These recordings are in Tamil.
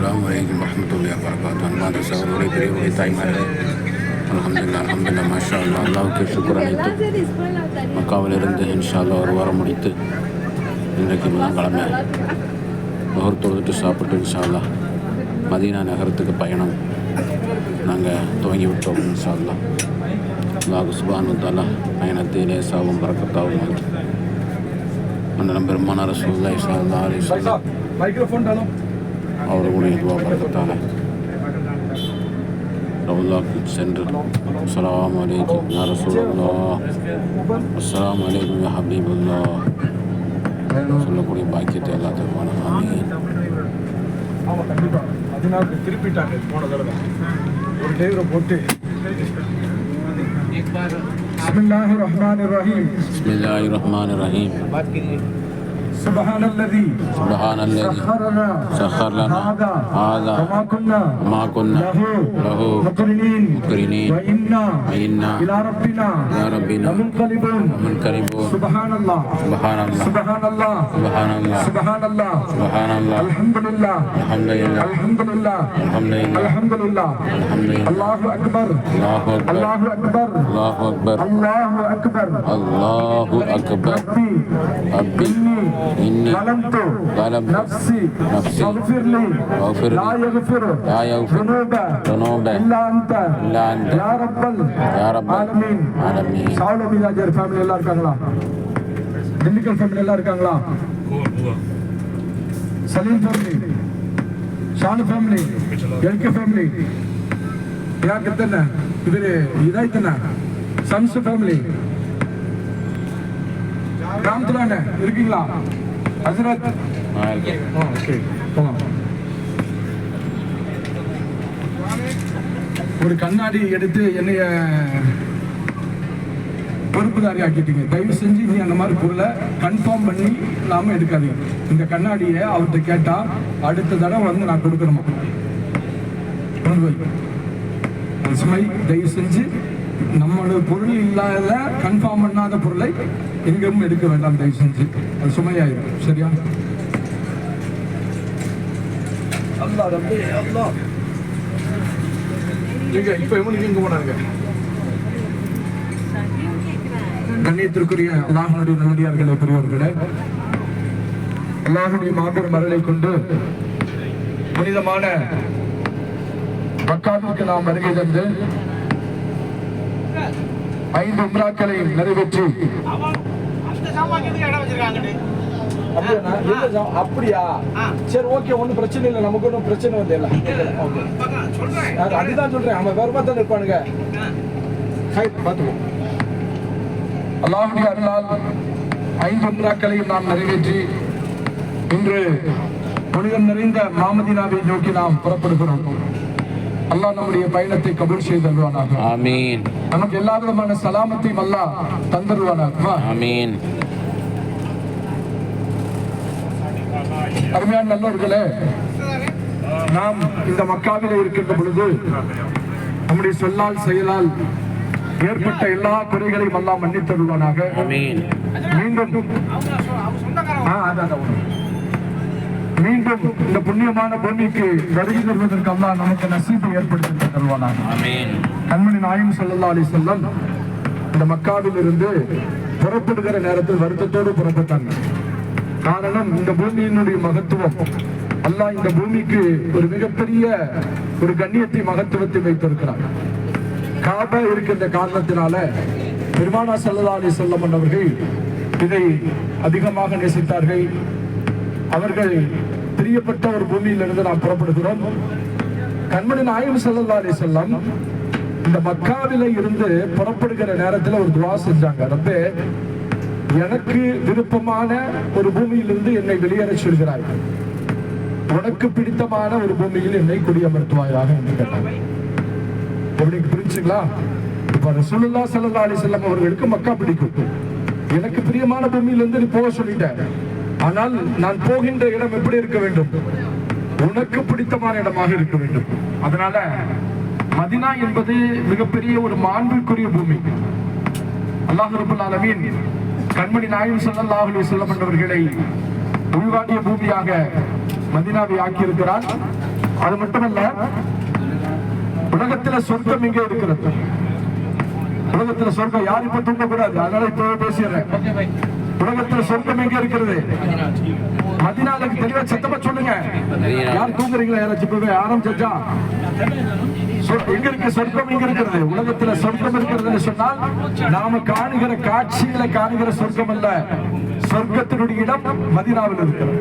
அஸ்லாம் வலைக்கம் வரமத்துல்லா வரகாத்து அன்பான சகோதரே பெரியவர்களே தாய்மார்களே அலமதுல்லா அலமதுல்லா மாஷா அல்லா அல்லாவுக்கு சுக்கர் அனைத்து மக்காவில் இருந்து இன்ஷா அல்லா ஒரு வாரம் முடித்து இன்றைக்கு முதல் கிழமை நுகர் தொழுதுட்டு சாப்பிட்டு இன்ஷால்லா மதீனா நகரத்துக்கு பயணம் நாங்கள் துவங்கி விட்டோம் இன்ஷால்லா அல்லாஹு சுபானு தாலா பயணத்தை லேசாகவும் பறக்கத்தாகவும் ஆகும் அண்ணன் பெருமானார் சூழ்நிலை சார்ந்த ஆலை மைக்ரோஃபோன் அவர்களுடைய துவா பறக்கத்தால ரவுல்லாக்கு சென்று அஸ்ஸலாமு அலைக்கும் யா ரசூலல்லாஹ் அஸ்ஸலாமு அலைக்கும் யா ஹபீபுல்லாஹ் சொல்லக்கூடிய பாக்கியத்தை எல்லா தருவான ஆமீன் ஆமா கண்டிப்பா பதினாறு திருப்பிட்டாங்க போன தடவை ஒரு டிரைவரை போட்டு பிஸ்மில்லாஹி ரஹ்மான் ரஹீம் பிஸ்மில்லாஹிர் ரஹ்மானிர் ரஹீம் سبحان الذي سبحان الذي سخر لنا سخر لنا هذا هذا وما كنا وما كنا له له مقرنين مقرنين وإنا وإنا إلى ربنا إلى ربنا لمنقلبون منقلبون سبحان الله سبحان الله سبحان الله سبحان الله سبحان الله سبحان الله الحمد لله الحمد لله الحمد لله الحمد لله الحمد لله الحمد لله الله أكبر الله أكبر الله أكبر الله أكبر الله أكبر الله أكبر ربي ربي إني إني ظلمت ظلمت نفسي نفسي فاغفر لي واغفر لا لي يغفر لا يغفر ذنوب ذنوب إلا أنت إلا أنت يا رب يا رب العالمين العالمين சாவுல மீராஜர் ஃபேமிலி எல்லாம் இருக்காங்களா திண்டுக்கல் ஃபேமிலி எல்லாம் இருக்காங்களா Salim family Shanu family LK family யார் கித்தன இவரு இதாய்த்தன சன்ஸ் ஃபேமிலி ராம்துலான இருக்கீங்களா ஹசரத். ஒரு கண்ணாடி எடுத்து என்னைய பொறுப்புதாரி ஆக்கிட்டீங்க. தயவு செஞ்சு நீ அந்த மாதிரி பொருளை கன்ஃபார்ம் பண்ணி இல்லாம எடுக்காதீங்க. இந்த கண்ணாடியை அவர்கிட்ட கேட்டா அடுத்த தடவை வந்து நான் கொடுக்கணுமா? கொண்டு போய். அது சுமை தயவு செஞ்சு நம்மளோட பொருள் இல்லாத கன்ஃபார்ம் பண்ணாத பொருளை எங்கும் எடுக்க வேண்டாம் தயவு செஞ்சு. அது சுமையாயிரும். சரியா? அல்லா ரப்பே அல்லா. இப்ப எவனுக்கு எங்க போனாங்க கண்ணியத்திற்குரிய அல்லாஹனுடைய நல்லடியார்களே பெரியவர்களே அல்லாஹனுடைய மாபெரும் மரலை கொண்டு புனிதமான மக்காவிற்கு நாம் வருகை தந்து ஐந்து உம்ராக்களை நிறைவேற்றி. அப்படியா? சரி ஓகே ஒன்றும் பிரச்சனை இல்லை. நமக்கு ஒன்றும் பிரச்சனை வந்து இல்லை. அது- அதுதான் சொல்றேன். அவன் வேற மாதிரி தான் இருப்பானுங்க. பார்த்துக்கோ. அல்லாஹுடைய அருளால் ஐந்து உம்ராக்களையும் நாம் நிறைவேற்றி இன்று புனிதம் நிறைந்த மாமதினாவை நோக்கி நாம் புறப்படுகிறோம். அல்லாஹ் நம்முடைய பயணத்தை கபூல் செய்து தருவானாக. ஆமீன். நமக்கு எல்லா விதமான சலாமத்தையும் அல்லாஹ் தந்தருவானாக. ஆமீன். அருமையான நல்லவர்களே நாம் இந்த மக்காவிலே இருக்கின்ற பொழுது நம்முடைய சொல்லால் செயலால் ஏற்பட்ட எல்லா குறைகளையும் எல்லாம் மன்னித்தருவானாக மீண்டும் மீண்டும் இந்த புண்ணியமான பூமிக்கு வருகை தருவதற்கு நமக்கு நசீபை ஏற்படுத்தி தருவானாக ஆமீன். கண்மணி நாயம் ஸல்லல்லாஹு அலைஹி வஸல்லம் இந்த மக்காவில் இருந்து புறப்படுகிற நேரத்தில் வருத்தத்தோடு புறப்பட்டாங்க. காரணம் இந்த பூமியினுடைய மகத்துவம். அல்லாஹ் இந்த பூமிக்கு ஒரு மிகப்பெரிய ஒரு கண்ணியத்தை மகத்துவத்தை வைத்திருக்கிறார். காபா இருக்கின்ற காரணத்தினால பெருமானா ஸல்லல்லாஹு அலைஹி வஸல்லம் அவர்கள் இதை அதிகமாக நேசித்தார்கள். அவர்கள் பிரியப்பட்ட ஒரு பூமியிலிருந்து நாம் புறப்படுகிறோம். கண்மணி நாயம் ஸல்லல்லாஹு செல்லம் இந்த மக்காவில இருந்து புறப்படுகிற நேரத்துல ஒரு துவா செஞ்சாங்க. ரப்பே எனக்கு விருப்பமான ஒரு பூமியிலிருந்து என்னை வெளியேற சொல்கிறாய். உனக்கு பிடித்தமான ஒரு பூமியில் என்னை குடியமர்த்துவாயாக என்று கேட்டாங்க. எப்படி புரிஞ்சுங்களா? இப்ப ரசூலுல்லா சல்லா அலி செல்லம் அவர்களுக்கு மக்கா பிடிக்கும். எனக்கு பிரியமான பூமியிலிருந்து நீ போக சொல்லிட்டேன் ஆனால் நான் போகின்ற இடம் எப்படி இருக்க வேண்டும்? உனக்கு பிடித்தமான இடமாக இருக்க வேண்டும். அதனால மதினா என்பது மிகப்பெரிய ஒரு மாண்புக்குரிய பூமி. அல்லாஹ் ரபுல் கண்மணி நாயும் ஸல்லல்லாஹு அலைஹி வஸல்லம் உள்வாங்கிய பூமியாக மதினாவை ஆக்கியிருக்கிறார். அது மட்டுமல்ல உலகத்துல சொர்க்கம் இங்கே இருக்கிறது. உலகத்துல சொர்க்கம் யாரும் இப்ப தூங்கக்கூடாது. அதனால இப்ப பேசிடுறேன். உலகத்துல சொர்க்கம் எங்க இருக்கிறது பதினாலுக்கு தெளிவா சத்தமா சொல்லுங்க. யார் தூங்குறீங்களா? யாராச்சும் இப்பவே ஆரம்பிச்சா சொ- எங்க இருக்கு? சொர்க்கம் எங்க இருக்கிறது உலகத்துல சொர்க்கம் இருக்கிறதுன்னு சொன்னால் நாம காணுகிற காட்சிகளை காணுகிற சொர்க்கம் அல்ல. சொர்க்கத்தினுடைய இடம் மதினாவில் இருக்கிறது.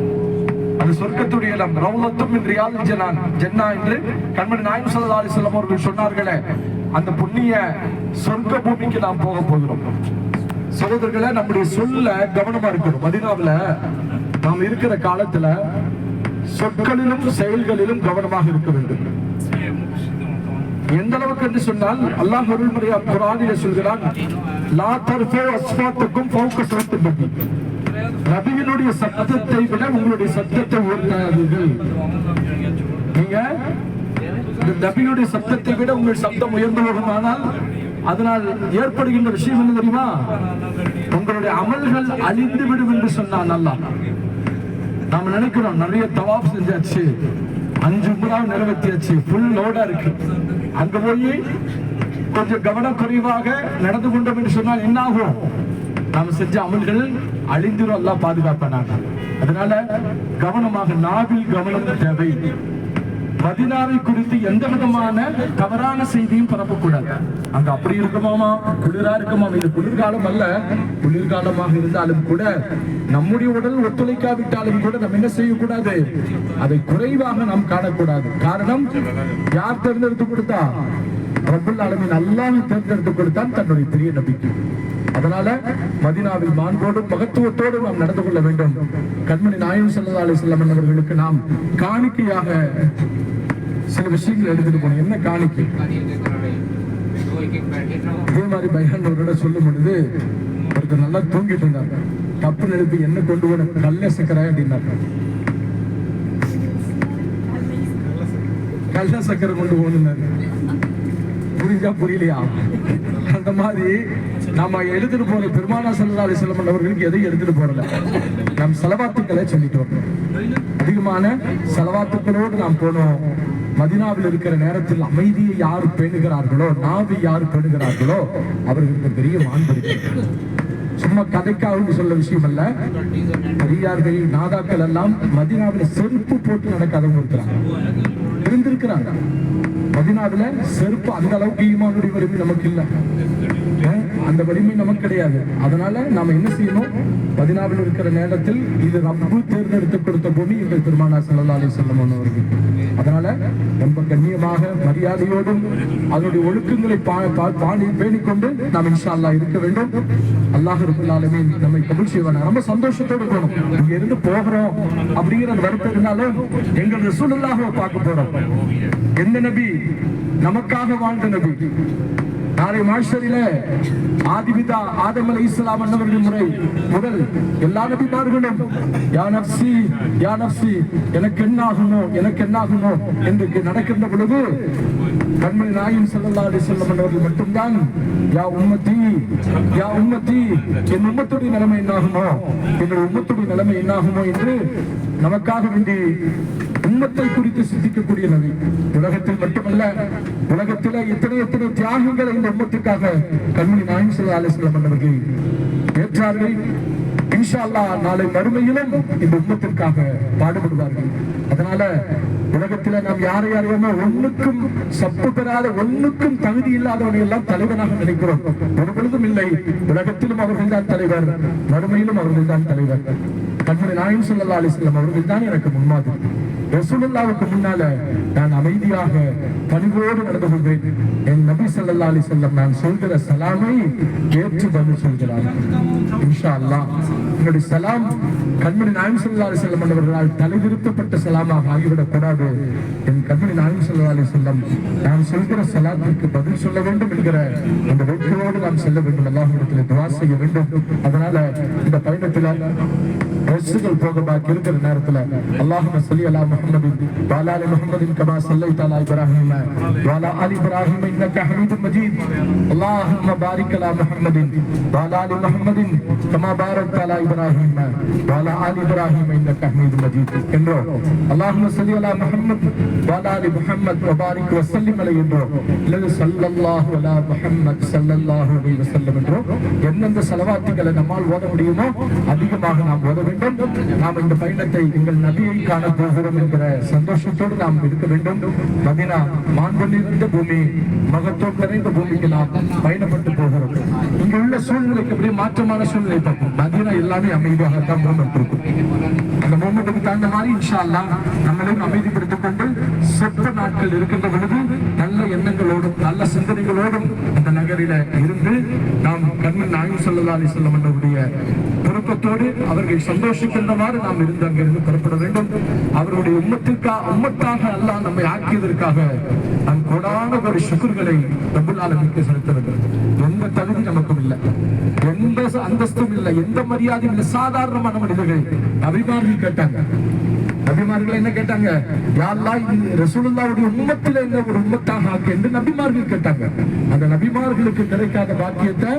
அது சொர்க்கத்துடைய இடம். ரவுலத்தும் இன்று யாழ் ஜனான் ஜென்னா என்று கண்மணி நாயம் சல்லா அலிஸ்லாம் அவர்கள் சொன்னார்களே அந்த புண்ணிய சொர்க்க பூமிக்கு நாம் போக போகிறோம். சகோதரர்களை நம்முடைய சொல்ல கவனமா இருக்கணும். மதினாவுல நாம் இருக்கிற காலத்துல சொற்களிலும் செயல்களிலும் கவனமாக இருக்க வேண்டும். எந்த அளவுக்கு என்று சொன்னால் அல்லாஹ் அருள்முறையா குரானில சொல்கிறான் லா தர்ஃபு அஸ்வாத்துக்கும் ஃபௌக சௌத்தி நபியினுடைய சத்தத்தை விட உங்களுடைய சத்தத்தை உயர்த்தாதீர்கள். நீங்க இந்த நபியுடைய சத்தத்தை விட உங்கள் சத்தம் உயர்ந்து அதனால் ஏற்படுகின்ற விஷயம் என்ன தெரியுமா? உங்களுடைய அமல்கள் அழிந்து விடும் என்று சொன்னான் அல்லாஹ். நாம நினைக்கிறோம் நிறைய தவாப் செஞ்சாச்சு. அஞ்சு முறை நிறைவேற்றியாச்சு. ஃபுல் லோடா இருக்கு. அங்க போய் கொஞ்சம் கவனம் குறைவாக நடந்து கொண்டோம் என்று சொன்னால் என்ன ஆகும்? நாம செஞ்ச அமல்கள் அழிந்துரும் எல்லாம் பாதுகாப்பானாங்க அதனால கவனமாக நாவில் கவனம் தேவை. மதினாவை குறித்து எந்த விதமான தவறான செய்தியும் பரப்பக்கூடாது. அங்க அப்படி இருக்குமாமா? குளிரா இருக்குமாமா? இது குளிர்காலம் அல்ல. குளிர்காலமாக இருந்தாலும் கூட நம்முடைய உடல் ஒத்துழைக்காவிட்டாலும் கூட நம்ம என்ன செய்யக்கூடாது? அதை குறைவாக நாம் காணக்கூடாது. காரணம் யார் தேர்ந்தெடுத்து கொடுத்தா? ரப்புல் அளவில் அல்லாஹ் தேர்ந்தெடுத்து கொடுத்தான் தன்னுடைய பெரிய நம்பிக்கை. அதனால மதினாவில் மாண்போடும் மகத்துவத்தோடு நாம் நடந்து கொள்ள வேண்டும். கண்மணி நாயம் அலி செல்லம் அவர்களுக்கு நாம் காணிக்கையாக சில விஷயங்கள் எடுத்துட்டு போனோம். என்ன காணிக்கை? இதே மாதிரி பையன் ஒரு இடம் சொல்லும் பொழுது ஒருத்தர் நல்லா தூங்கிட்டு இருந்தார். தப்பு எழுப்பி என்ன கொண்டு போன? கல்ல சக்கரை அப்படின்னாரு. கல்ல சக்கரை கொண்டு போகணுன்னாரு புரிஞ்சா புரியலையா? அந்த மாதிரி நாம எடுத்துட்டு போற பெருமானா சல்லா செல்லம் அவர்களுக்கு எதையும் எடுத்துட்டு போறல நம் செலவாத்துக்களை சொல்லிட்டு வரணும் அதிகமான செலவாத்துக்களோடு நாம் போனோம். மதினாவில் இருக்கிற நேரத்தில் அமைதியை யார் பேணுகிறார்களோ நாவி யார் பேணுகிறார்களோ அவர்களுக்கு பெரிய மாண்பு சும்மா கதைக்காக சொல்ல விஷயம் அல்ல. பெரியார்கள் நாதாக்கள் எல்லாம் மதினாவில் செருப்பு போட்டு நடக்காதவங்க இருக்கிறாங்க. இருந்திருக்கிறாங்க. மதினாவுல செருப்பு அந்த அளவுக்கு ஈமானுடைய வலிமை நமக்கு இல்ல. அந்த வலிமை நமக்கு கிடையாது. அதனால நாம என்ன செய்யணும்? மதினாவில் இருக்கிற நேரத்தில் இது ரப்பு தேர்ந்தெடுத்து கொடுத்த பூமி எங்கள் திருமணா சல்லா அலி அவர்கள். அதனால ரொம்ப கண்ணியமாக மரியாதையோடும் அதனுடைய ஒழுக்கங்களை பா- பா- பாணி பேணிக்கொண்டு நாம் இன்ஷா அல்லாஹ் இருக்க வேண்டும். அல்லாஹ் ரபுல் நம்மை கபூல் செய்வான ரொம்ப சந்தோஷத்தோடு போகணும். இங்க இருந்து போகிறோம் அப்படிங்கிற அந்த வருத்தம் இருந்தாலும் எங்கள் ரசூலுல்லாஹ்வை பார்க்க போறோம். எந்த நபி? நமக்காக வாழ்ந்த நபி. நாளை மாஷரில ஆதிபிதா ஆதம் அலை இஸ்லாம் அண்ணவர்கள் முறை முதல் எல்லா நபிமார்களும் யா நப்சி யா நப்சி எனக்கு என்ன ஆகுமோ எனக்கு என்ன ஆகுமோ என்று நடக்கின்ற பொழுது கண்மணி நாயின் ஸல்லல்லாஹு அலைஹி வஸல்லம் மட்டும்தான் யா உம்மத்தி யா உம்மத்தி என் உம்மத்துடைய நிலைமை என்னாகுமோ என்னுடைய உம்மத்துடைய நிலைமை என்னாகுமோ என்று நமக்காக வேண்டி உம்மத்தை குறித்து சிந்திக்கக்கூடிய நபி உலகத்தில் மட்டுமல்ல உலகத்தில எத்தனை எத்தனை தியாகங்களை இந்த உம்மத்துக்காக கண்மணி நாயின் சில ஆலோசனை பண்ணவர்கள் ஏற்றார்கள். இன்ஷால்லா நாளை மறுமையிலும் இந்த உம்மத்திற்காக பாடுபடுவார்கள். அதனால உலகத்துல நாம் யாரை யாரையுமே ஒண்ணுக்கும் சப்பு பெறாத ஒண்ணுக்கும் தகுதி இல்லாதவனை எல்லாம் தலைவனாக நினைக்கிறோம். ஒரு பொழுதும் இல்லை. உலகத்திலும் அவர்கள் தான் தலைவர். மறுமையிலும் அவர்கள் தான் தலைவர். கண்மணி நாயம் சொல்லல்லா அலிஸ்லாம் அவர்கள் தான் எனக்கு முன்மாதிரி. ரசூலுல்லாவுக்கு முன்னால நான் அமைதியாக பணிவோடு நடந்து கொள்வேன். என் நபி சல்லா அலி செல்லம் நான் சொல்கிற சலாமை ஏற்று பதில் சொல்கிறார். இன்ஷா சலாம் கண்மணி நாயம் சல்லா செல்லம் அவர்களால் தலைவிருத்தப்பட்ட சலாமாக ஆகிவிடக்கூடாது. என் கண்மணி நாயம் சல்லா செல்லம் நாம் சொல்கிற சலாத்திற்கு பதில் சொல்ல வேண்டும் என்கிற அந்த வெற்றியோடு நாம் செல்ல வேண்டும். அல்லாஹிடத்தில் துவா செய்ய வேண்டும். அதனால இந்த பயணத்தில் ட்ரெஸ்ஸுகள் போக இருக்கிற நேரத்தில் அல்லாஹும சொல்லி அலா முகமது வாலா அலி முகமதின் கமா சல்லை தாலா இப்ராஹிம வாலா அலி இப்ராஹிம இன்னக்க ஹமீது மஜீத். அல்லாஹும பாரிக் அலா முகமதின் வாலா அலி كما باركت على ابراهيم وعلى ال ابراهيم انك حميد مجيد என்றோ اللهم صل على محمد وعلى ال محمد وبارك وسلم عليه என்றோ இல்லது ஸல்லல்லாஹு அலா முஹம்மத் ஸல்லல்லாஹு அலைஹி வஸல்லம் என்றோ எந்தெந்த செலவாத்துக்களை நம்மால் ஓத முடியுமோ அதிகமாக நாம் ஓத வேண்டும் நாம் இந்த பயணத்தை எங்கள் நபியை காண போகிறோம் என்கிற சந்தோஷத்தோடு நாம் இருக்க வேண்டும் மதினா மாண்பு நிறைந்த பூமி மகத்துவம் நிறைந்த பூமிக்கு நாம் பயணப்பட்டு போகிறோம் இங்க உள்ள சூழ்நிலைக்கு அப்படியே மாற்றமான சூழ்நிலை பார்க்கும் மதினா எல்லாமே அமைதியாகத்தான் மூமெண்ட் இருக்கும் அந்த மூமெண்ட்டுக்கு தகுந்த மாதிரி இன்ஷா அல்லாஹ் நம்மளையும் அமைதிப்படுத்திக் கொண்டு சொற்ப நாட்கள் இருக்கின்ற பொழுது நல்ல எண்ணங்களோடும் நல்ல சிந்தனைகளோடும் அந்த நகரில இருந்து நாம் கண்மன் நாயும் சொல்லலா அலி செல்லம் என்றவருடைய அவர்களை அவர்கள் சந்தோஷிக்கின்றவாறு நாம் இருந்து அங்கிருந்து புறப்பட வேண்டும். அவருடைய உம்மத்திற்காக உம்மத்தாக அல்லாஹ் நம்மை ஆக்கியதற்காக நம் கொடான ஒரு சுக்குர்களை ரபுல் செலுத்த வேண்டும் எந்த தகுதி நமக்கும் இல்லை எந்த அந்தஸ்தும் இல்லை எந்த மரியாதையும் இல்லை. சாதாரணமான மனிதர்கள். அபிமானிகள் கேட்டாங்க. நபிமார்கள் என்ன கேட்டாங்க? யாரெல்லாம் ரசூலுல்லாவுடைய உம்மத்தில் என்ன ஒரு உம்மத்தாக ஆக்கு? என்று நபிமார்கள் கேட்டாங்க. அந்த நபிமார்களுக்கு கிடைக்காத பாக்கியத்தை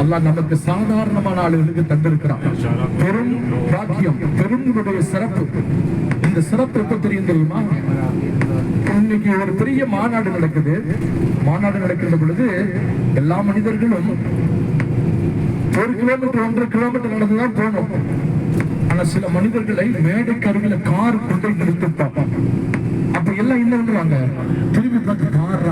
அல்லாஹ் நமக்கு சாதாரணமான ஆளுகளுக்கு தந்திருக்கிறான். பெரும் பாக்கியம் பெருங்களுடைய சிறப்பு. இந்த சிறப்பு எப்ப தெரியும் தெரியுமா? இன்னைக்கு ஒரு பெரிய மாநாடு நடக்குது. மாநாடு நடக்கின்ற பொழுது எல்லா மனிதர்களும் ஒரு கிலோமீட்டர் ஒன்றரை கிலோமீட்டர் நடந்துதான் போகணும். ஆனா சில மனிதர்களை மேடைக்கு அருகில கார் கொண்டு போய் நிறுத்தி பார்ப்பாங்க அப்ப எல்லாம் என்ன பண்ணுவாங்க? திரும்பி பார்த்து கார்